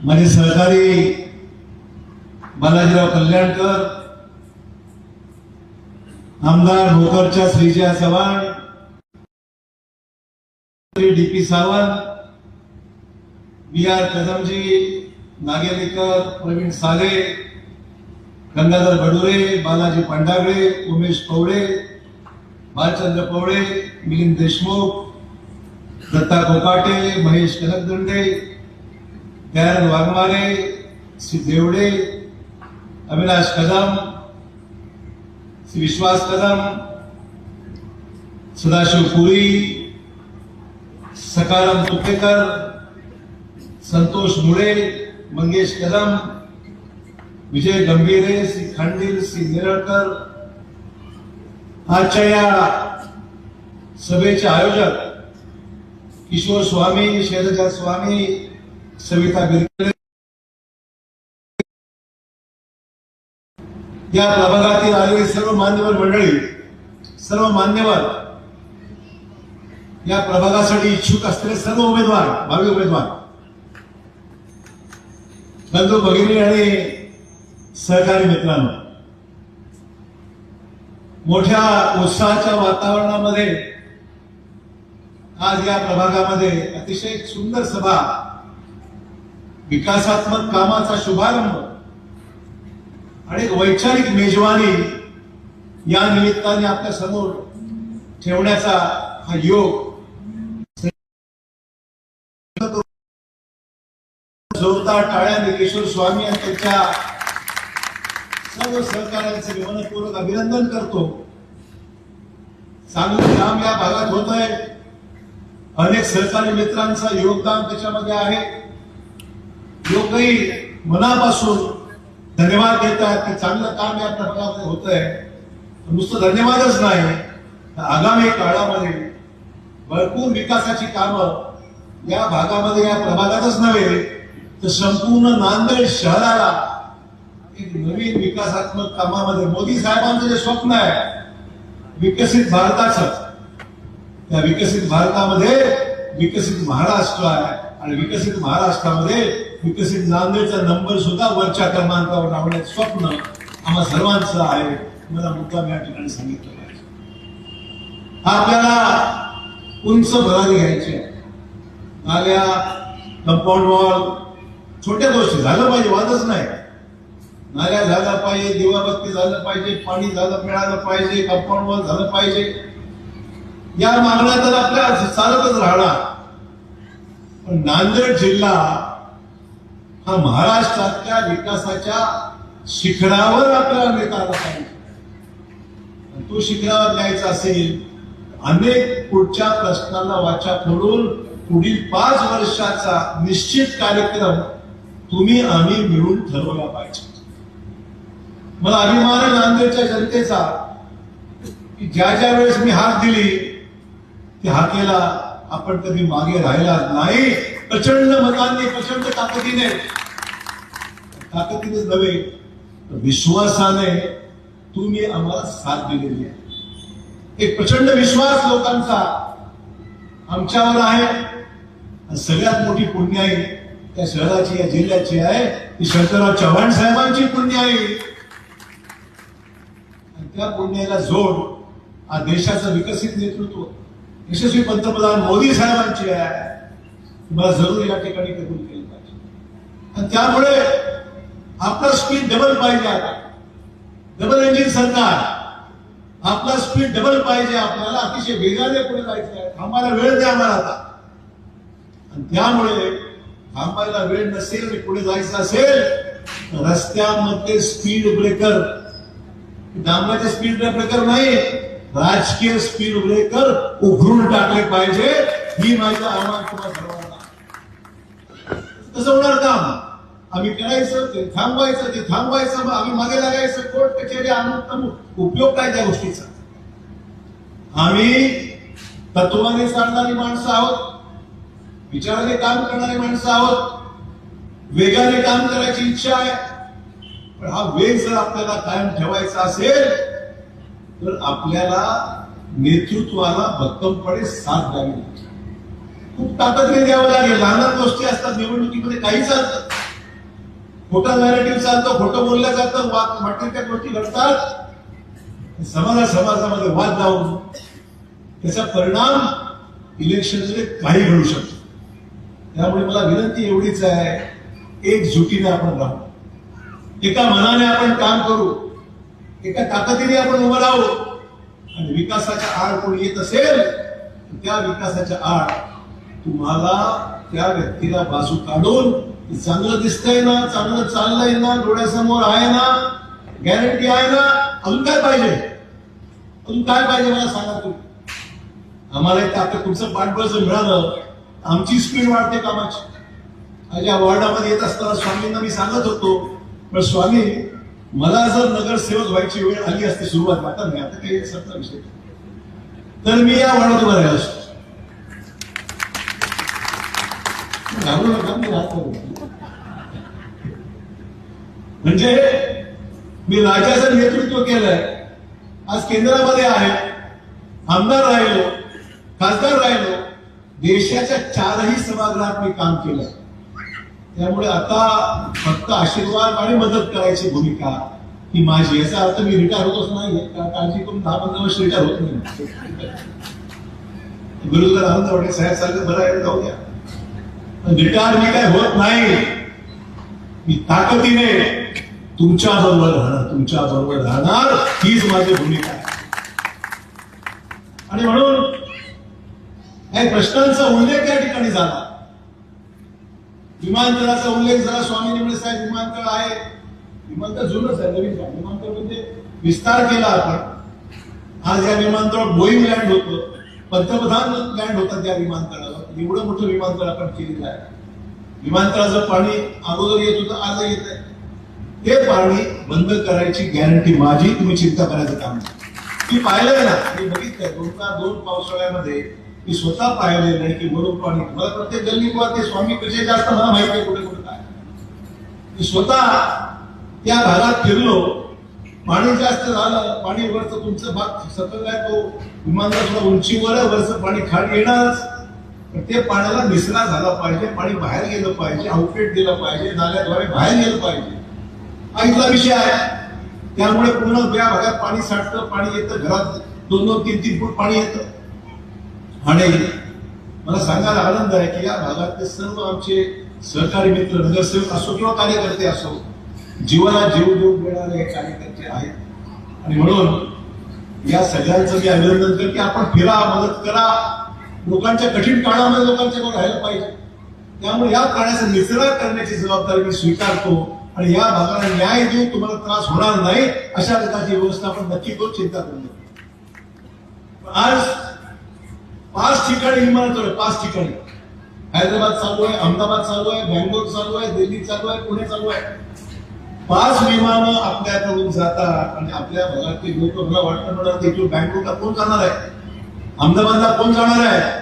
माझे सहकारी बालाजीराव कल्याणकर आमदार भोकरच्या Shrijaya Chavan D P Sawant B R Kadamji Nagelikar Pravin Sale Gangadhar Badure Balaji Pandagale Umesh Pawale Bhalchandra Pawale Milind Deshmukh Datta Kokate Mahesh कनकदंडे Dayanand Waghmare Shri Devde Avinash Kadam Shri विश्वास कदम सदाशिव पुरी सकाराम तुपेकर संतोष मुळे मंगेश कदम विजय गंभीरे श्री खंडील श्री नेरळकर आजच्या या सभेचे आयोजक किशोर स्वामी शैलजा स्वामी सविता बिरकरे या प्रभागातील आलेली सर्व मान्यवर मंडळी सर्व मान्यवर या प्रभागासाठी इच्छुक असलेले सर्व उमेदवार भावी उमेदवार बंधू भगिनी आणि सहकारी मित्रांनो मोठ्या उत्साहाच्या वातावरणामध्ये आज या प्रभागामध्ये अतिशय सुंदर सभा विकासात्मक कामाचा शुभारंभ. आणि एक वैचारिक मेजवानी या निमित्ताने आपल्यासमोर ठेवण्याचा हा योग. जोरदार टाळ्याने किशोर स्वामी आणि त्यांच्या सर्व सहकार्यांचे मी मनपूर्वक अभिनंदन करतो. चांगलं काम या भागात होत आहे अनेक सहकारी मित्रांचं योगदान त्याच्यामध्ये आहे. लोकही मनापासून धन्यवाद देतात की चांगलं काम या प्रकारचं होत आहे नुसतं धन्यवादच नाही. तर आगामी काळामध्ये भरपूर विकासाची कामं या भागामध्ये या प्रभागातच नव्हे तर संपूर्ण नांदेड शहराला एक नवीन विकासात्मक कामामध्ये मोदी साहेबांचं जे स्वप्न आहे विकसित भारताचं त्या विकसित भारतामध्ये विकसित महाराष्ट्र आहे. आणि विकसित महाराष्ट्रामध्ये विकसित नांदेडचा नंबर सुद्धा वरच्या क्रमांकावर लावण्याचं स्वप्न आम्हा सर्वांचं आहे. मला मुद्दाम या ठिकाणी सांगितलं पाहिजे. आपल्याला उंच भरारी घ्यायची आल्या कंपाऊंड वॉल छोट्या गोष्टी झालं पाहिजे वादच नाही. नाल्या झाला पाहिजे दिवाबत्ती झालं पाहिजे पाणी झालं मिळालं पाहिजे कंपाऊंड वॉल झालं पाहिजे. या मागण्या तर आपल्या चालतच राहणार. पण नांदेड जिल्हा हा महाराष्ट्रातल्या विकासाच्या शिखरावर आपल्याला नेता पाहिजे तो शिखरावर न्यायचा असेल अनेक पुढच्या प्रश्नांना वाचा फोडून पुढील पाच वर्षाचा निश्चित कार्यक्रम तुम्ही आम्ही मिळून ठरवला पाहिजे. मला अभिमान आहे नांदेडच्या जनतेचा की ज्या ज्या वेळेस मी हात दिली त्या हाकेला आपण कधी मागे राहिला नाही. प्रचंड मतांनी प्रचंड ताकदीने ताकदीनेच नव्हे तर विश्वासाने तुम्ही आम्हाला साथ दिलेली आहे. एक प्रचंड विश्वास लोकांचा आमच्यावर आहे. सगळ्यात मोठी पुण्याई त्या शहराची या जिल्ह्याची आहे. ती शंकरराव चव्हाण साहेबांची पुण्य आणि त्या पुण्याला जोड हा देशाचं विकसित नेतृत्व यशस्वी पंतप्रधान मोदी साहेबांची आहे. मला जरूर या ठिकाणी कबूल केलं पाहिजे. आणि त्यामुळे आपला स्पीड डबल पाहिजे आता. डबल इंजिन सरकार. आपला स्पीड डबल पाहिजे आपल्याला. अतिशय वेगाने पुढे जायचं आहे. थांबायला वेळ द्या आम्हाला आता. आणि त्यामुळे थांबायला वेळ नसेल आणि पुढे जायचं असेल तर रस्त्यामध्ये स्पीड ब्रेकर डांबराचे स्पीड ब्रेकर नाही. राजकीय स्पीड ब्रेकर उघडून टाकले पाहिजे. ही माझं आव्हान तुम्हाला सर्वांना. कसं होणार काम आम्ही करायचं ते थांबवायचं ते थांबवायचं मग आम्ही मागे लागायचं. कोर्ट कचेरी आणून उपयोग काय त्या गोष्टीचा? आम्ही तत्वाने चालणारी माणसं आहोत विचाराने काम करणारी माणसं आहोत वेगाने काम करायची इच्छा आहे. पण हा वेग जर आपल्याला कायम ठेवायचा असेल तर आपल्याला नेतृत्वाला भक्कमपणे साथ द्यावी लागते खूप ताकदने द्यावं लागेल. लहान गोष्टी असतात निवडणुकीमध्ये काही चालतात खोटा नॅरेटिव्ह चालतो खोटं बोललं जातं वाद वाटेल त्या गोष्टी घडतात. समाजा समाजामध्ये वाद लावून त्याचा परिणाम इलेक्शनमध्ये काही घडू शकतो. त्यामुळे मला विनंती एवढीच आहे एकजुटीने आपण राहू. एका मनाने आपण काम करू एका ताकदीने आपण उभं राहू आणि विकासाच्या आड कोणी येत असेल त्या विकासाच्या आड तुम्हाला त्या व्यक्तीला बाजू काढून चांगलं दिसतंय ना चांगलं चाललंय ना डोळ्यासमोर आहे ना गॅरंटी आहे ना अजून काय पाहिजे? अजून काय पाहिजे मला सांगा तुम्ही? आम्हाला एक आता तुमचं पाठबळ जर मिळालं आमची स्पीड वाढते कामाची. माझ्या वॉर्डामध्ये येत असताना स्वामींना मी सांगत होतो पण स्वामी मला जर नगरसेवक व्हायची वेळ आली असते सुरुवात आता नाही आता काही सत्ता विषय तर मी या वॉर्डात उभा राहिलो असतो. घाबरू नका मी राहतो. म्हणजे मी राज्याचं नेतृत्व केलंय. आज केंद्रामध्ये आहे. आमदार राहिलो खासदार राहिलो. देशाच्या चारही सभागृहात मी काम केलं त्यामुळे आता फक्त आशीर्वाद आणि मदत करायची भूमिका ही माझी. याचा अर्थ मी रिटायर होतच नाही. का- काळजी करून दहा पंधरा वर्ष रिटायर होत नाही. गुरुजर आनंद वाटे साहेब सारखं बरं आहे जाऊ द्या. रिटायर मी काय होत नाही. मी ताकदीने तुमच्या बरोबर राहणार तुमच्या बरोबर राहणार हीच माझी भूमिका आहे. आणि म्हणून काही प्रश्नांचा उल्लेख त्या ठिकाणी झाला. विमानतळाचा उल्लेख झाला स्वामी निमणे साहेब विमानतळ आहे. विमानतळ जुनच आहे नवीन काय विमानतळ म्हणजे विस्तार केला आपण. आज या विमानतळावर बोईंग लँड होतं. पंतप्रधान लँड होतात त्या विमानतळावर. एवढं मोठं विमानतळ आपण केलेलं आहे. विमानतळाचं पाणी अगोदर येत होतं आज येत आहे. ते पाणी बंद करायची गॅरंटी माझी तुम्ही चिंता करायचं काम नाही. मी पाहिलंय ना मी बघितलंय दोन का दोन पावसाळ्यामध्ये मी स्वतः पाहिलेलं आहे की वरून पाणी. मला प्रत्येक गल्ली किंवा ते स्वामी कसे जास्त मला माहिती आहे कुठे कुठे काय. मी स्वतः त्या भागात फिरलो. पाणी जास्त झालं पाणी वरचं तुमचं भाग सतत आहे तो. विमानतळ थोडा उंचीवर वरचं पाणी खाली येणारच. पण ते पाण्याला निसरा झाला पाहिजे पाणी बाहेर गेलं पाहिजे आउटलेट दिलं पाहिजे नाल्याद्वारे बाहेर गेलं पाहिजे. हा इथला विषय आहे. त्यामुळे पूर्ण या भागात पाणी साठतं पाणी येतं घरात दोन दोन तीन तीन फूट पाणी येतं. आणि मला सांगायला आनंद आहे की या भागातले सर्व आमचे सहकारी मित्र नगरसेवक असो किंवा कार्यकर्ते असो जीवाला जीव देऊन मिळाले हे कार्यकर्ते आहेत. आणि म्हणून या सगळ्यांचं मी अभिनंदन करते आपण फिरा मदत करा. लोकांच्या कठीण काळामध्ये लोकांच्या राहायला पाहिजे. त्यामुळे या पाण्याचा निचरा करण्याची जबाबदारी मी स्वीकारतो. आणि या भागाला न्याय देऊन तुम्हाला त्रास होणार नाही अशा प्रकारची व्यवस्था आपण नक्की करून चिंता करू नका. आज पाच ठिकाणी विमान चालू पाच ठिकाणी. हैदराबाद चालू आहे अहमदाबाद चालू आहे बँगलोर चालू आहे दिल्ली चालू आहे पुणे चालू आहे. पाच विमानं आपल्याकडून जातात आणि आपल्या भागातले लोक मला वाटतं मला तिथून बँगलोरला कोण जाणार आहे? अहमदाबादला कोण जाणार आहे?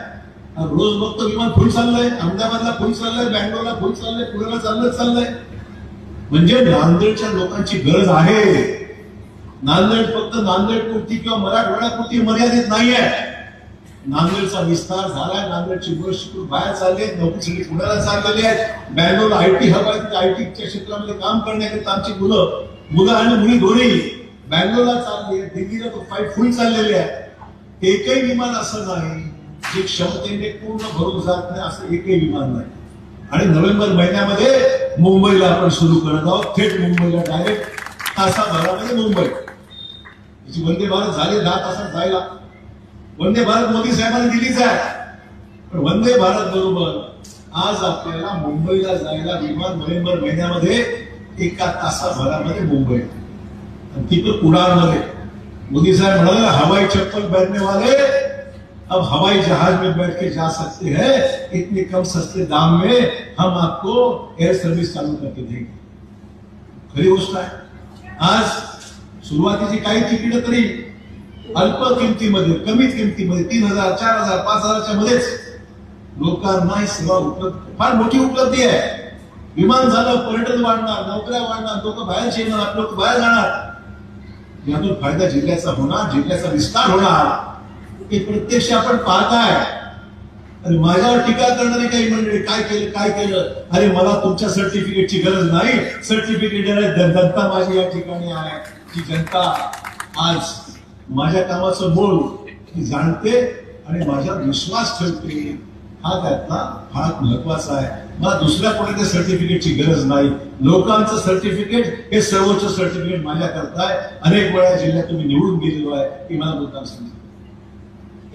रोज बघतो विमान फुल चाललंय अहमदाबादला फुल चाललंय बँगलोरला फुल चाललंय पुण्याला चाललं चाललंय. म्हणजे नांदेडच्या लोकांची गरज आहे. नांदेड फक्त नांदेड पुरती किंवा मराठवाड्यापुरती मर्यादित नाहीये. नांदेडचा विस्तार झालाय नांदेडची मुलं बाहेर चालले आहेत नोकरीसाठी पुण्याला चाललेली आहेत. बँगलोर आयटी हब आहे आयटीच्या क्षेत्रामध्ये काम करण्याकरिता आमची मुलं. मुलं आणि मुली दोन्ही. बँगलोरला चालली आहेत दिल्लीला तो फुल चाललेली आहे. एकही विमान असं नाही जे क्षमतेने पूर्ण भरून जात नाही असं एकही विमान नाही. आणि नोव्हेंबर महिन्यामध्ये मुंबईला आपण सुरू करत आहोत. थेट मुंबईला डायरेक्ट तासाभरामध्ये मुंबई. त्याची वंदे भारत झाले दहा तासात जायला. वंदे भारत मोदी साहेबांनी दिलीच आहे. पण वंदे भारत बरोबर आज आपल्याला मुंबईला जायला विमान नोव्हेंबर महिन्यामध्ये एका तासाभरामध्ये मुंबई. आणि ती पण उडानमध्ये. मोदी साहेब म्हणाले हवाई चप्पल पहनने वाले अब हवाई जहाज में बैठ के जा सकते हैं। इतने कम सस्ते दाम में हम आपको एयर सर्विस चालू करके देंगे। खरी गोष्ट आहे आज सुरुवातीची काही तिकीट तरी अल्प किमतीमध्ये कमीत किमतीमध्ये तीन हजार चार हजार पाच हजारच्या मध्येच लोकांना ही सेवा उपलब्ध फार मोठी उपलब्धी आहे. विमान झालं पर्यटन वाढणार नोकऱ्या वाढणार लोक बाहेर येणार आपले लोक बाहेर जाणार. यातून फायदा जिल्ह्याचा होणार जिल्ह्याचा विस्तार होणार. हे प्रत्यक्ष आपण पाहताय. आणि माझ्यावर टीका करणारी काही मंडळी काय केलं काय केलं? अरे मला तुमच्या सर्टिफिकेटची गरज नाही. सर्टिफिकेट जनता माझी या ठिकाणी आहे. की जनता आज माझ्या कामाचं बोल ती जाणते आणि माझा विश्वास ठेवते. हा त्यातला फार महत्त्वाचा आहे. मला दुसऱ्या कोणाच्या सर्टिफिकेटची गरज नाही. लोकांचं सर्टिफिकेट हे सर्वोच्च सर्टिफिकेट माझ्या करताय. अनेक वेळा जिल्ह्यात तुम्ही निवडून गेलेलो आहे. की मला मुद्दाम सांगितलं.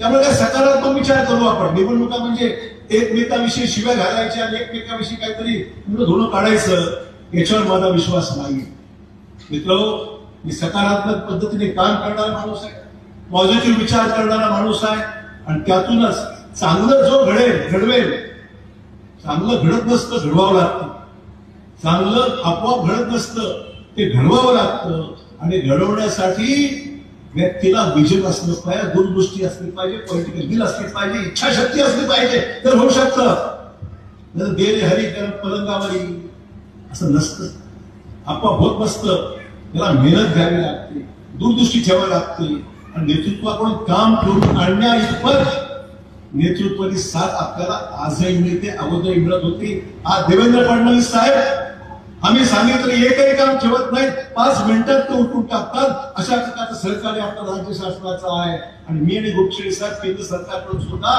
त्यामुळे काय सकारात्मक विचार करू आपण? निवडणुका म्हणजे एकमेकाविषयी शिव्या घालायच्या आणि एकमेकाविषयी काहीतरी धुणं काढायचं याच्यावर माझा विश्वास नाही. मित्र मी सकारात्मक पद्धतीने काम करणारा माणूस आहे. पॉझिटिव्ह विचार करणारा माणूस आहे. आणि त्यातूनच चांगलं जो घडेल घडवेल. चांगलं घडत नसतं घडवावं लागतं. चांगलं आपोआप घडत नसतं ते घडवावं लागतं. आणि घडवण्यासाठी व्यक्तीला विजन असलं पाहिजे दूरदृष्टी असली पाहिजे पॉलिटिकल विल असली पाहिजे इच्छाशक्ती असली पाहिजे तर होऊ शकतं. नाही हरी तर पलंगावरी असं नसतं. आपोआप होत नसतं त्याला मेहनत घ्यावी लागते दूरदृष्टी ठेवावी लागते. आणि नेतृत्वाकडून काम करून आणण्या इतपत नेतृत्वाची साथ आपल्याला आजही मिळते अगोदरही मिळत होती. आज देवेंद्र फडणवीस साहेब आम्ही सांगितलं एकही काम ठेवत नाही पाच मिनिटात ते उठून टाकतात. अशा प्रकारचं सहकार्य आपल्या राज्य शासनाचं आहे. आणि मी आणि गोपशेडी साहेब केंद्र सरकारकडून सुद्धा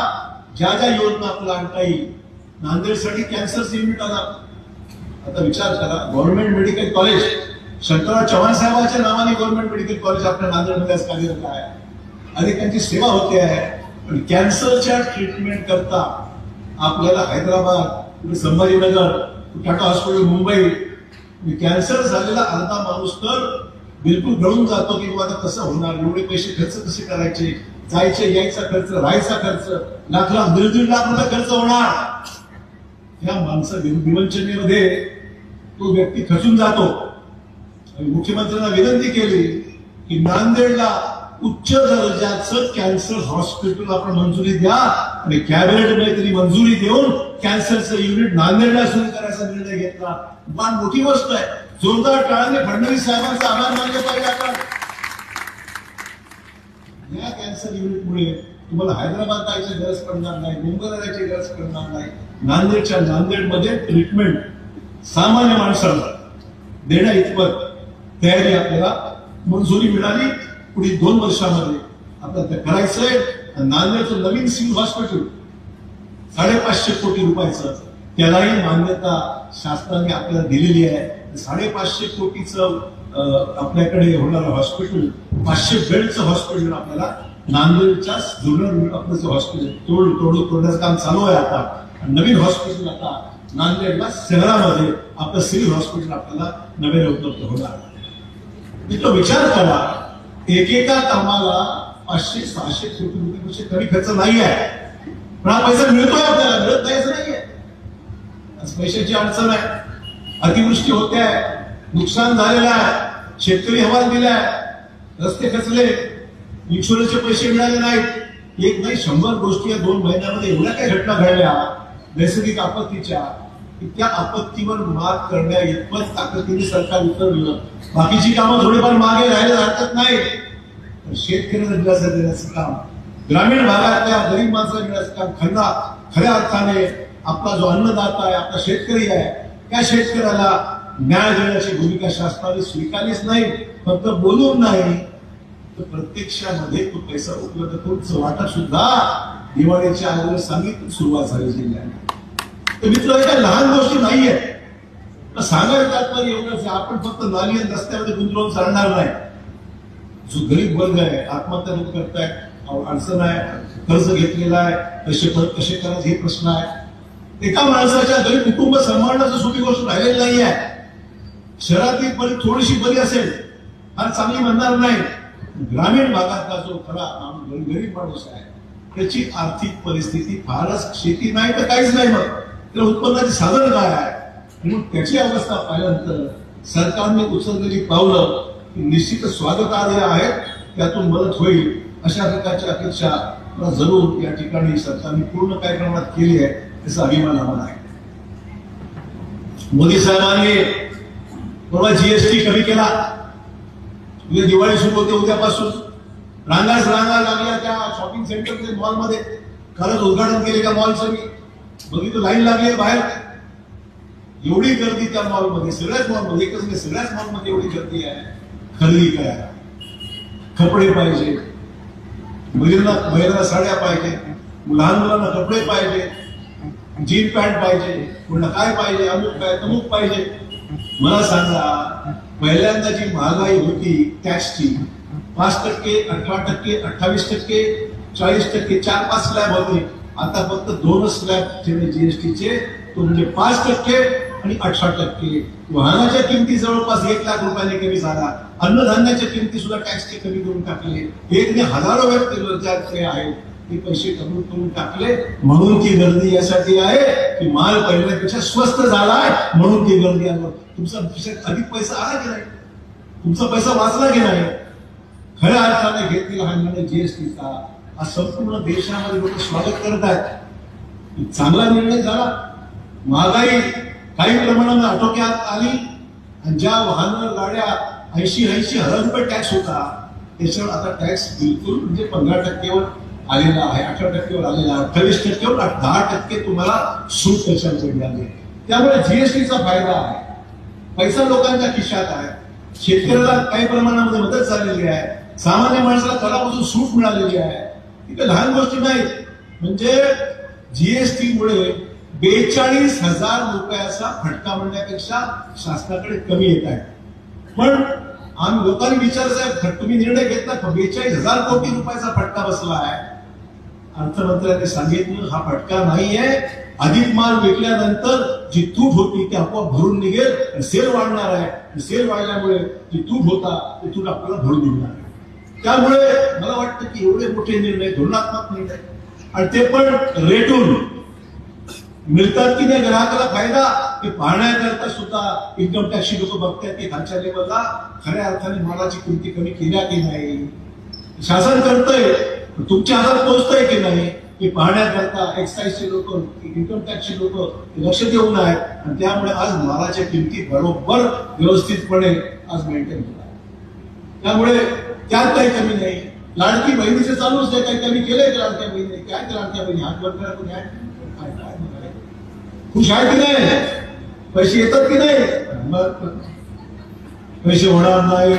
ज्या ज्या योजना आपल्याला आणता येईल नांदेडसाठी कॅन्सरचं युनिट आला. आता विचार करा government medical college Shankarrao Chavan साहेबांच्या नावाने गव्हर्नमेंट मेडिकल कॉलेज आपल्या नांदेडमध्ये आज कार्यरत आहे. अनेकांची सेवा होते आहे. पण कॅन्सरच्या ट्रीटमेंट करता आपल्याला हैदराबाद संभाजीनगर टाटा हॉस्पिटल मुंबई कॅन्सर झालेला अर्धा माणूस तर बिलकुल गळून जातो की बाबा आता कसं होणार? एवढे पैसे खर्च कसे करायचे? जायचे यायचा खर्च राहायचा खर्च लाख लाख दीड दीड लाख रुपये खर्च होणार. या माणसं विवंचनेमध्ये तो व्यक्ती खचून जातो. आणि मुख्यमंत्र्यांना विनंती केली की नांदेडला उच्च दर्जाचं कॅन्सर हॉस्पिटल आपण मंजुरी द्या आणि कॅबिनेटमध्ये तरी मंजुरी देऊन कॅन्सरचं युनिट नांदेडला सुरू करायचा निर्णय घेतला. फार मोठी गोष्ट आहे. जोरदार टाळाने फडणवीस साहेबांचा आभार मानले पाहिजे आपण. या कॅन्सर युनिटमुळे तुम्हाला हैदराबाद जायची गरज पडणार नाही मुंबईला जायची गरज पडणार नाही. नांदेडच्या नांदेडमध्ये ट्रीटमेंट सामान्य माणसाला देण्या इतपत तयारी आपल्याला मंजुरी मिळाली. पुढील दोन वर्षामध्ये आपल्याला ते करायचंय. नांदेडचं नवीन सिव्हिल हॉस्पिटल साडेपाचशे कोटी रुपयाचं त्यालाही मान्यता शासनाने आपल्याला दिलेली आहे. साडेपाचशे कोटीचं आपल्याकडे होणारं हॉस्पिटल पाचशे बेडचं हॉस्पिटल आपल्याला नांदेडच्या जुनं आपलं जे हॉस्पिटल तोड तोड तोडण्याचं काम चालू आहे आता. नवीन हॉस्पिटल आता नांदेडला शहरामध्ये आपलं सिव्हिल हॉस्पिटल आपल्याला नव्याने उपलब्ध होणार. तिथं विचार करा. एकेका कामाला पाचशे सहाशे कोटी रुपये कमी खर्च नाही आहे. पण हा पैसा मिळतोय आपल्याला मिळत नाही असं नाहीये पैशाची अडचण आहे अतिवृष्टी होते आहे नुकसान झालेलं आहे शेतकरी हवाल दिलाय रस्ते खचले इन्शुरन्सचे पैसे मिळाले नाहीत. एक नाही शंभर गोष्टी या दोन महिन्यामध्ये एवढ्या काही घटना घडल्या नैसर्गिक आपत्तीच्या की त्या आपत्तीवर मात करण्या इतपत ताकदीने सरकार उतरलं. बाकीची कामं थोडीफार मागे राहायला हरकत नाही. तर शेतकऱ्यांना दिलासा देण्याचं काम ग्रामीण भागातल्या गरीब माणसाला देण्याचं काम खऱ्या अर्थाने आपला जो अन्नदाता आहे आपला शेतकरी आहे त्या शेतकऱ्याला न्याय देण्याची भूमिका शासनाने स्वीकारलीच नाही फक्त बोलून नाही तर प्रत्यक्षामध्ये तो पैसा उपलब्ध करून वाटप सुद्धा दिवाळीच्या अगोदर सांगितलं सुरुवात झाली जिल्ह्याने तर मित्र एका लहान गोष्टी नाहीये. तर सांगायचं तात्पर्य एवढंच आपण फक्त नाली रस्त्यामध्ये गुंतवून चालणार नाही. जो गरीब वर्ग आहे आत्महत्या करतायत अडचण आहे कर्ज घेतलेला आहे पैसे परत कसे करायचं हे प्रश्न आहे. एका माणसाच्या घरी कुटुंब सांभाळण्याचं सोपी गोष्ट राहिलेली नाही आहे शहरातील बरी थोडीशी बरी असेल फार चांगली म्हणणार नाही ग्रामीण भागातला जो खरा गरीब गरीब माणूस आहे त्याची आर्थिक परिस्थिती फारच शेती नाही तर काहीच नाही मग. त्याला उत्पन्नाचे साधन काय आहे? म्हणून त्याची अवस्था पाहिल्यानंतर सरकारने उचललेली पावलं निश्चित स्वागतार्ह आहेत त्यातून मदत होईल. अशा प्रकारची अपेक्षा मला जरूर या ठिकाणी सरकारने पूर्ण कार्यक्रमात प्रमाणात केली आहे त्याचा अभिमान आम्हाला आहे. मोदी साहेबांनी परवा जीएसटी कमी केला. उद्या दिवाळी सुरू होते उद्यापासून. रांगाच रांगा लागल्या त्या शॉपिंग सेंटरमध्ये मॉलमध्ये कालच उद्घाटन केले त्या मॉलचं मी. बघितलं लाईन लागली आहे बाहेर. एवढी गर्दी त्या मॉलमध्ये सगळ्याच मॉलमध्ये एकच नाही सगळ्याच मॉलमध्ये एवढी गर्दी आहे. खरेदी काय कपडे पाहिजे. मुलींना महिलांना साड्या पाहिजे लहान मुलांना कपडे पाहिजे जीन पॅन्ट पाहिजे पुन्हा काय पाहिजे अमुक काय तमुक पाहिजे. मला सांगा पहिल्यांदा जी महागाई होती टॅक्सची पाच टक्के अठरा टक्के अठ्ठावीस टक्के चाळीस टक्के चार पाच स्लॅब होते. आता फक्त दोनच स्लॅब ठेवले जीएसटीचे तो म्हणजे पाच टक्के आणि अठरा टक्के. वाहनाच्या किमती जवळपास एक लाख रुपयाने कमी झाला. अन्नधान्याच्या किमती सुद्धा टॅक्सचे कमी करून टाकले. एक ने हजारो व्यक्ती आहेत ते पैसे कमी करून टाकले. म्हणून ती गर्दी यासाठी आहे की माल पहिल्यापेक्षा स्वस्त झालाय म्हणून ती गर्दी आहे तुमचा अधिक पैसा आला की नाही? तुमचा पैसा वाचला की नाही? खऱ्या अर्थाने घेतलेला हा निर्णय जीएसटीचा हा संपूर्ण देशामध्ये लोक स्वागत करत आहेत चांगला निर्णय झाला. महागाई काही प्रमाणात आटोक्यात आली आणि ज्या वाहन गाड्या ऐंशी ऐंशी हजार रुपये टॅक्स होता त्याच्यावर आता टॅक्स बिलकुल म्हणजे पंधरा टक्केवर आलेला आहे अठरा टक्केवर आलेला आहे. अठ्ठावीस टक्केवर दहा टक्के तुम्हाला सूट त्याच्यामध्ये मिळाली. त्यामुळे जीएसटीचा फायदा आहे. पैसा लोकांच्या खिशात आहे. शेतकऱ्याला काही प्रमाणामध्ये मदत झालेली आहे. सामान्य माणसाला करापासून सूट मिळालेली आहे. इथे लहान गोष्टी नाहीत. म्हणजे जीएसटीमुळे बेचाळीस हजार रुपयाचा फटका म्हणण्यापेक्षा शासनाकडे कमी येत आहे. पण आम्ही लोकांनी विचार साहेब तुम्ही निर्णय घेतला बेचाळीस हजार कोटी रुपयाचा फटका बसला आहे. अर्थमंत्र्यांनी सांगितलं हा फटका नाहीये. अधिक माल विकल्यानंतर जी तूट होती ती आपोआप भरून निघेल सेल वाढणार आहे. सेल वाढल्यामुळे जी तूट होता ते तूट आपल्याला भरून निघणार आहे. त्यामुळे मला वाटतं की एवढे मोठे निर्णय धोरणात्मक निर्णय. आणि ते पण रेटून मिळतात की नाही? ग्राहकाला फायदा. ते पाहण्याकरता सुद्धा इन्कम टॅक्सची लोक बघतात की खालच्या लेवलला खऱ्या अर्थाने मालाची किमती कमी केल्या की नाही? शासन करतंय तुमच्या हातात पोहोचतंय की नाही? हे पाहण्याकरता एक्साईजचे लोक इन्कम टॅक्सचे लोक लक्ष देऊन आहेत. आणि त्यामुळे आज मालाच्या किमती बरोबर व्यवस्थितपणे आज मेंटेन होतात त्यामुळे त्यात काही कमी नाही. लाडकी बहिणीचे चालूच आहे. काही कमी केलंय लाडक्या बहिणी काय लाडक्या बहिणी? हात वर करा कोणी आहे? काय काय बघायला? खुश आहे की नाही? पैसे येतात की नाही? मग पैसे होणार नाही.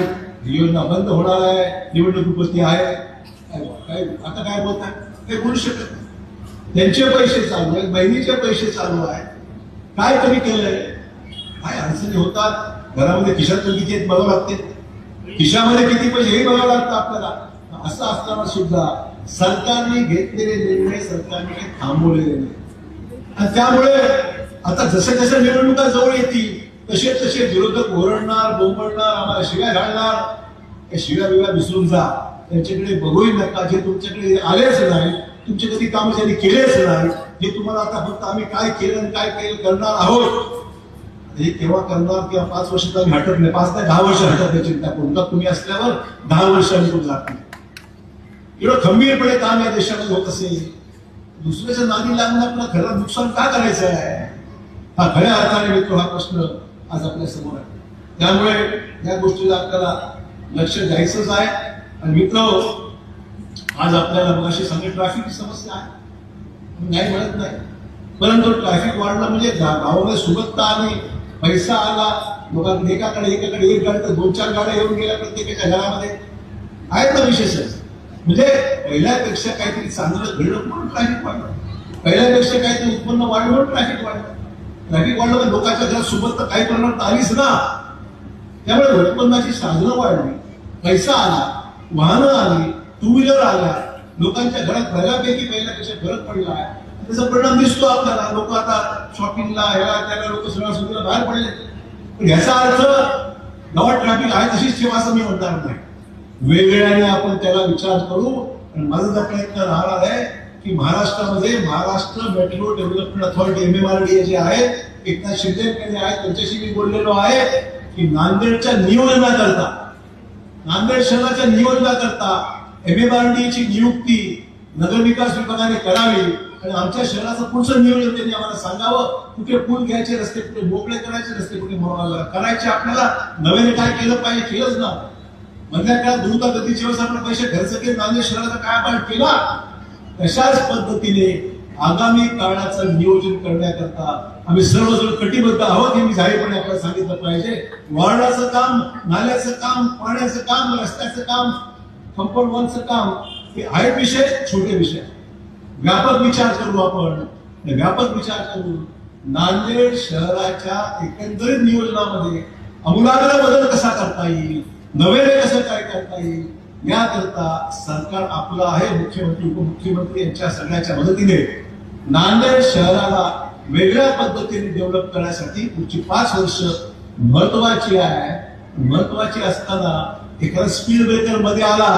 ही योजना बंद होणार आहे. निवडणूक उपस्थित आहे. काय आता काय बोलत? आहे ते बोलू शकत नाही. त्यांचे पैसे चालू आहेत. बहिणीचे पैसे चालू आहेत. काय कमी केलंय? काय अडचणी होतात? घरामध्ये खिशात किती आहेत बघावं लागते. खिशामध्ये किती पैसे हे बघावं लागतं आपल्याला. असं असताना सुद्धा सरकारने घेतलेले निर्णय सरकारने थांबवलेले नाही त्यामुळे आता जसे जसे निवडणुका जवळ येतील तसे तसे विरोधक ओरडणार बोंबडणार आम्हाला शिव्या घालणार. त्या शिव्या बिव्या विसरून जा. त्यांच्याकडे बघूही नका. जे तुमच्याकडे आलेच नाही तुमचे कधी काम त्यांनी केलेच नाही हे तुम्हाला आता फक्त आम्ही काय केलं आणि काय केलं करणार आहोत हे केव्हा करणार किंवा पाच वर्ष आम्ही हटत नाही. पाच नाही दहा वर्ष हटत नाही चिंता. कोणता तुम्ही असल्यावर दहा वर्ष आम्ही जात नाही. एवढं खंबीरपणे काम या देशामध्ये होत असेल. दुसऱ्याच्या नादी लागून आपलं खरं नुकसान का करायचं आहे? हा खऱ्या अर्थाने मित्र हा प्रश्न आज आपल्यासमोर आहे. त्यामुळे या गोष्टीला आपल्याला लक्ष द्यायचंच आहे. आणि मित्र आज आपल्याला मगाशी सांगितलं ट्रॅफिकची समस्या आहे. नाही म्हणत नाही. परंतु ट्रॅफिक वाढलं म्हणजे गा- गावामध्ये सुबत्ता आली पैसा आला लोकांकडे एकाकडे एकाकडे एक गाडी तर दोन चार गाड्या येऊन गेल्या प्रत्येकाच्या घरामध्ये. आहेत ना विशेष म्हणजे पहिल्यापेक्षा काहीतरी चांगलं घडलं म्हणून ट्रॅफिक वाढलं. पहिल्यापेक्षा काहीतरी उत्पन्न वाढलं म्हणून ट्रॅफिक वाढलं. ट्रॅफिक वाढलं म्हणजे लोकांच्या घरात सुबत्ता काही प्रमाणात आलीच ना. त्यामुळे उत्पन्नाची साधनं वाढली पैसा आला वाहनं आली टू व्हीलर आल्या लोकांच्या घरात बऱ्यापैकी पहिल्यापेक्षा फरक पडला. आहे त्याचा परिणाम दिसतो आपल्याला. लोक आता शॉपिंगला ह्याला त्याला लोक सणासुदीला बाहेर पडले पण ह्याचा अर्थ गावात ट्रॅफिक आहे तशीच ठेवा असं मी म्हणणार नाही. वेगवेगळ्याने आपण त्याला विचार करू. आणि माझा जो प्रयत्न राहणार आहे की महाराष्ट्रामध्ये Maharashtra metro development authority M M R D जे आहेत एकनाथ शिंदे आहेत त्यांच्याशी मी बोललेलो आहे की नांदेडच्या नियोजनाकरता नांदेड शहराच्या नियोजनाकरता एम एम आर डी ची नियुक्ती नगरविकास विभागाने करावी. आणि आमच्या शहराचं पुढचं नियोजन त्यांनी आम्हाला सांगावं. कुठे पूल घ्यायचे रस्ते कुठे मोकळे करायचे रस्ते कुठे करायचे आपल्याला नव्याने काय केलं पाहिजे केलंच ना. मधल्या काळात द्रुत गतीचे आपण पैसे खर्च केले नांदेड शहराचा काय आपण केला? तशाच पद्धतीने आगामी काळाचं नियोजन करण्याकरता आम्ही सर्वजण कटिबद्ध आहोत हे मी जाहीरपणे आपल्याला सांगितलं पाहिजे. वॉर्डाचं काम नाल्याचं काम पाण्याचं काम रस्त्याचं काम कंपाऊंड वॉलचं काम हे आहेत विषय छोटे विषय. व्यापक विचार करू आपण. व्यापक विचार करू नांदेड शहराच्या एकंदरीत नियोजनामध्ये अमूलाग्र बदल कसा करता येईल? नव्याने कसं काय करता येईल? याकरता सरकार आपलं आहे मुख्यमंत्री उपमुख्यमंत्री यांच्या सगळ्याच्या मदतीने नांदेड शहराला वेगळ्या पद्धतीने डेव्हलप करण्यासाठी पुढची पाच वर्ष महत्वाची आहे. महत्वाची असताना एखादा स्पीड ब्रेकरमध्ये आला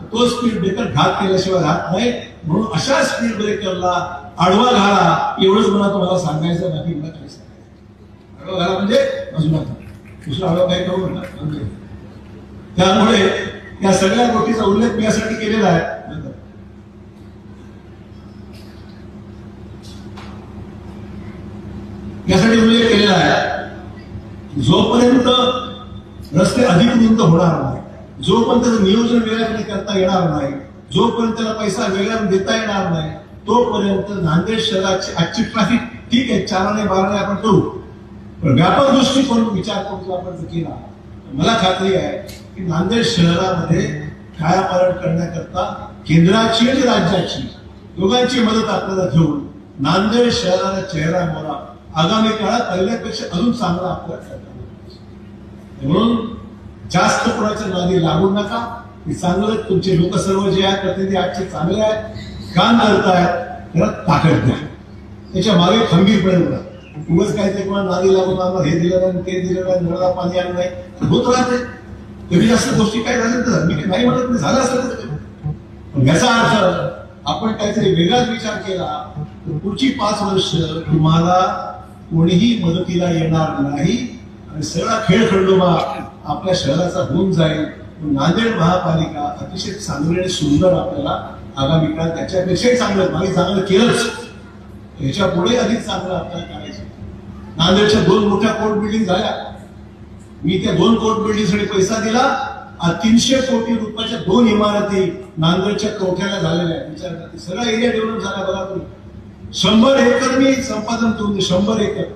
तर तो स्पीड ब्रेकर घात केल्याशिवाय राहत नाही. म्हणून अशा स्पीड ब्रेकरला आडवा घाला एवढंच मला तुम्हाला सांगायचं बाकी मला काही सांगायचं आडवा घाला म्हणजे अजून दुसरा आडवा काही करू नका. त्यामुळे या सगळ्या गोष्टीचा उल्लेख मी यासाठी केलेला आहे. यासाठी उल्लेख केलेला आहे. जोपर्यंत रस्ते अधिकृत होणार नाही जोपर्यंत त्याचं नियोजन वेगळ्याकडे करता येणार नाही जोपर्यंत त्याला पैसा वेगळ्याने देता येणार नाही तोपर्यंत नांदेड शहराची आजची ट्रॅफिक ठीक आहे चाराने बाराने आपण करू. पण व्यापक दृष्टिकोन विचार करून आपण केला. मला खात्री आहे की नांदेड शहरामध्ये कायापालट करण्याकरता केंद्राची आणि राज्याची दोघांची मदत आपल्याला घेऊन नांदेड शहराला चेहरा मोरा आगामी काळात पहिल्यापेक्षा अजून चांगला आपल्याला म्हणून जास्त कोणाच्या नादी लागू नका. की चांगलं तुमचे लोक सर्व जे आहेत प्रतिनिधी आजचे चांगले आहेत काम करतायत त्याला ताकद द्या. त्याच्यामागे खंबीरपणे उभा उगाच काय ते कोणा नादी लागून आम्हाला हे दिलं नाही ते दिलं नाही नळाला पाणी आणलं नाही होत राहते. कमी जास्त गोष्टी काय झाल्या तर मी काही नाही म्हणत नाही झालं असं तर पण याचा अर्थ आपण काहीतरी वेगळाच विचार केला तर पुढची पाच वर्ष तुम्हाला कोणीही मदतीला येणार नाही. आणि सगळा खेळ खंडोबा आपल्या शहराचा होऊन जाईल. नांदेड महापालिका अतिशय चांगली आणि सुंदर आपल्याला आगामी काळात त्याच्यापेक्षाही चांगलं मागे चांगलं केलंच. याच्यापुढे अधिक चांगलं आपल्याला करायचं. नांदेडच्या दोन मोठ्या कोर्ट बिल्डिंग झाल्या. मी त्या दोन कोट बिल्डिंगसाठी पैसा दिला तीनशे कोटी रुपयाच्या दोन इमारती नांदेडच्या कवठ्याला झालेल्या आहेत. विचार करा. सगळा एरिया डेव्हलप झाला बघा तुम्ही. शंभर एकर मी संपादन करून शंभर एकर.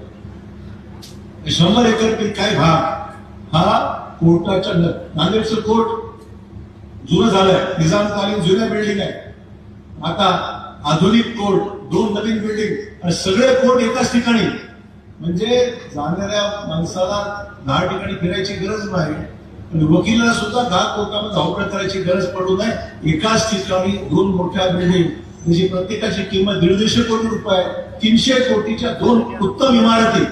शंभर एकर पीक काय भाग हा कोर्टाच्या नांदेडचं कोर्ट जुनं झालंय. निजामकालीन जुन्या बिल्डिंग आहे आता आधुनिक कोर्ट दोन नवीन बिल्डिंग आणि सगळे कोर्ट एकाच ठिकाणी. म्हणजे जाणाऱ्या माणसाला दहा ठिकाणी फिरायची गरज नाही आणि वकिलाला सुद्धा दहा कोर्टामध्ये धावपळ करायची गरज पडू नये. एकाच ठिकाणी दोन मोठ्या बिल्डिंग त्याची प्रत्येकाची किंमत दीडशे कोटी रुपये तीनशे कोटीच्या दोन उत्तम इमारती.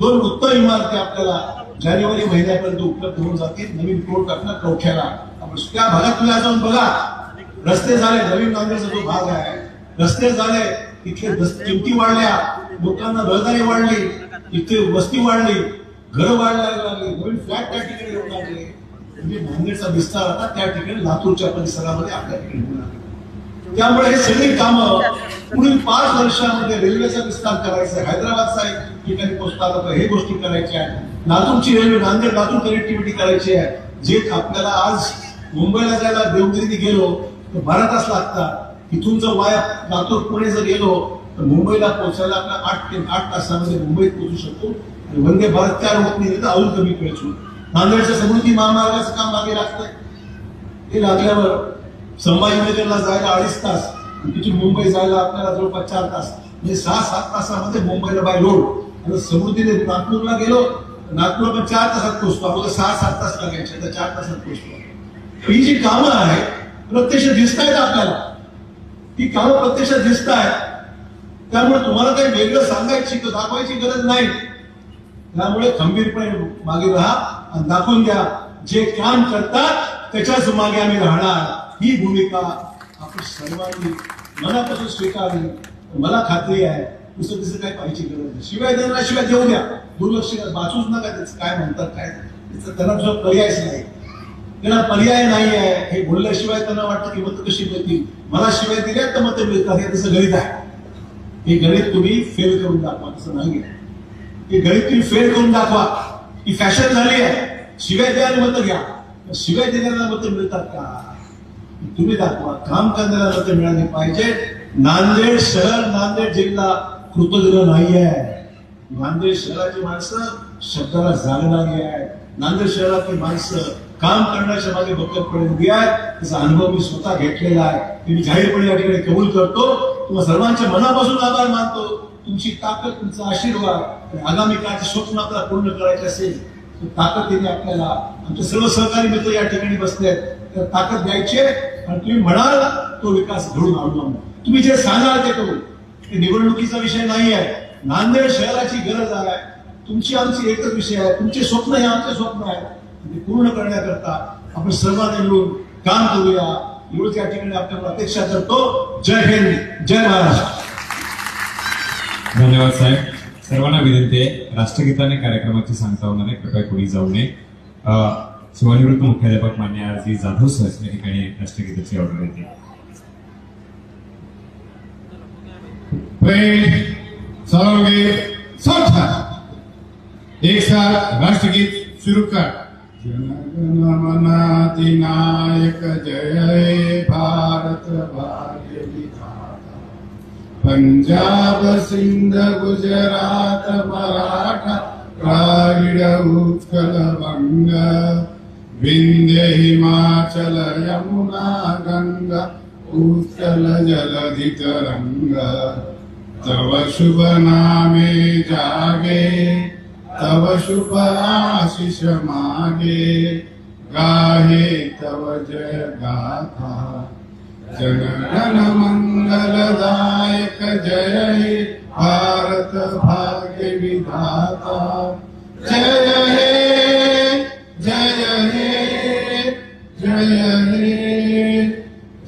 दोन उत्तम इमारती आपल्याला जानेवारी महिन्यापर्यंत उपलब्ध होऊन जातील. नवीन कोर्ट आपला कवठ्याला. आपण त्या भागात तुम्ही जाऊन बघा. रस्ते झाले नवीन नांदेडचा जो भाग आहे रस्ते झाले तिथले किमती वाढल्या. लोकांना रहदारी वाढली इथे वस्ती वाढली घर वाढायला लागली नवीन फ्लॅट त्या ठिकाणी येऊ लागले. म्हणजे नांदेडचा विस्तार आता त्या ठिकाणी लातूरच्या परिसरामध्ये आपल्या ठिकाणी होऊ लागले त्यामुळे हे सगळी कामं पुढील पाच वर्षामध्ये रेल्वेचा विस्तार करायचा आहे. हैदराबादचा एक ठिकाणी पोहोचता आलं हे गोष्टी करायच्या आहेत लातूरची रेल्वे नांदेड लातूर कनेक्टिव्हिटी करायची आहे. जे आपल्याला आज मुंबईला जायला देवगिरीने गेलो तर बारा तास लागतात. इथून जर वाया लातूर पुणे जर गेलो तर मुंबईला पोहोचायला आपल्याला आठ ते आठ तासामध्ये मुंबईत पोहोचू शकतो. आणि वंदे भारत तयार होत नाही तर अजून कमी वेळ नांदेडच्या समृद्धी महामार्गाचं काम मागे लागतंय. ते लागल्यावर संभाजीनगरला जायला अडीच तास तिथून मुंबई जायला आपल्याला जवळपास चार तास. म्हणजे सहा सात तासामध्ये मुंबईला बाय रोड. आणि समृद्धीने नागपूरला गेलो नागपूर नागपूरला पण चार तासात पोहोचतो. आपल्याला सहा सात तास लागायचे तर चार तासात पोहोचतो. ही जी कामं आहेत प्रत्यक्ष दिसत आहेत आपल्याला. ही कामं प्रत्यक्षात दिसत आहेत त्यामुळे तुम्हाला काही वेगळं सांगायची दाखवायची गरज नाही. त्यामुळे खंबीरपणे मागे राहा आणि दाखवून द्या. जे काम करतात त्याच्याच मागे आम्ही राहणार. ही भूमिका आपण सर्वांनी मनापासून स्वीकारली मला खात्री आहे दुसरं तिसरं काय पाहिजे गरज नाही. शिवाय देणार शिवाय देऊ द्या. दुर्लक्ष वाचूच नका त्याचं. काय म्हणतात काय त्याचं त्यांना तुझा पर्यायच नाही. त्यांना पर्याय नाही आहे हे बोलल्याशिवाय त्यांना वाटतं की मत कशी मिळतील? मला शिवाय दिल्या तर मत मिळतात. हे तसं गणित आहे. हे गणित तुम्ही फेल करून दाखवा तसं नाही हे गणित तुम्ही फेल करून दाखवा. ही फॅशन झाली आहे. शिवाय द्यायला मतं मत घ्या शिवाय देण्याला मत मिळतात का? तुम्ही दाखवा. काम करणाऱ्या मतं मिळाली पाहिजे. नांदेड शहर नांदेड जिल्हा कृतज्ञ नाही आहे नांदेड शहराची माणसं शब्दाला जागणारी आहे नांदेड शहरातली माणसं काम करण्याच्या मागे बक्कतपणे पडून आहेत. त्याचा अनुभव मी स्वतः घेतलेला आहे. मी जाहीरपणे या ठिकाणी कबूल करतो. तुम्हा सर्वांच्या मनापासून आभार मानतो. तुमची ताकद तुमचा आशीर्वाद आणि आगामी काळाचे स्वप्न आपल्याला पूर्ण करायचे असेल तर ताकदीने आपल्याला आमचे सर्व सहकारी मित्र या ठिकाणी बसले आहेत. तर ताकद द्यायची आहे आणि तुम्ही म्हणाल तो विकास घडून आणू तुम्ही जे सांगाल ते करू. हे निवडणुकीचा विषय नाही आहे. नांदेड शहराची गरज आहे. तुमची आमची एकच विषय आहे. तुमचे स्वप्न हे आमचे स्वप्न आहे. ते पूर्ण करण्याकरता आपण सर्वांनी मिळून काम करूया. एवढंच या ठिकाणी आपल्याला अपेक्षा करतो जय हिंद जय महाराष्ट्र. धन्यवाद साहेब. सर्वांना विनंती आहे राष्ट्रगीताने कार्यक्रमाची सांगता होणार आहे कृपया कोणी जाऊ नये. अ, सेवानिवृत्त मुख्याध्यापक मान्य आर जी जाधव सर या ठिकाणी राष्ट्रगीताची ऑर्डर येते सबथा एक साथ राष्ट्रगीत शुरू कर. जनगणमनाधिनायक जय भारत भाग्य विधाता पंजाब सिंध गुजरात मराठा द्राविड उत्कल बंग विंध्य हिमाचल यमुना गंगा उत्कल जलधि तरंग तव शुभ नामे जागे। तव शुभ आशीष मागे गाहे तव जय गाथा जनगण मंगलदायक जय हे भारत भाग्य विधाता। जय हे जय हे जय हे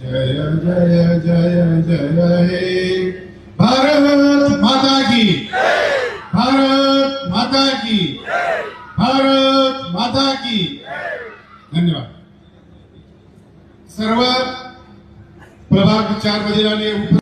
जय जय जय जय हे। भारत माता की। भारत माता की। धन्यवाद। सर्व प्रभाग चारमध्ये आले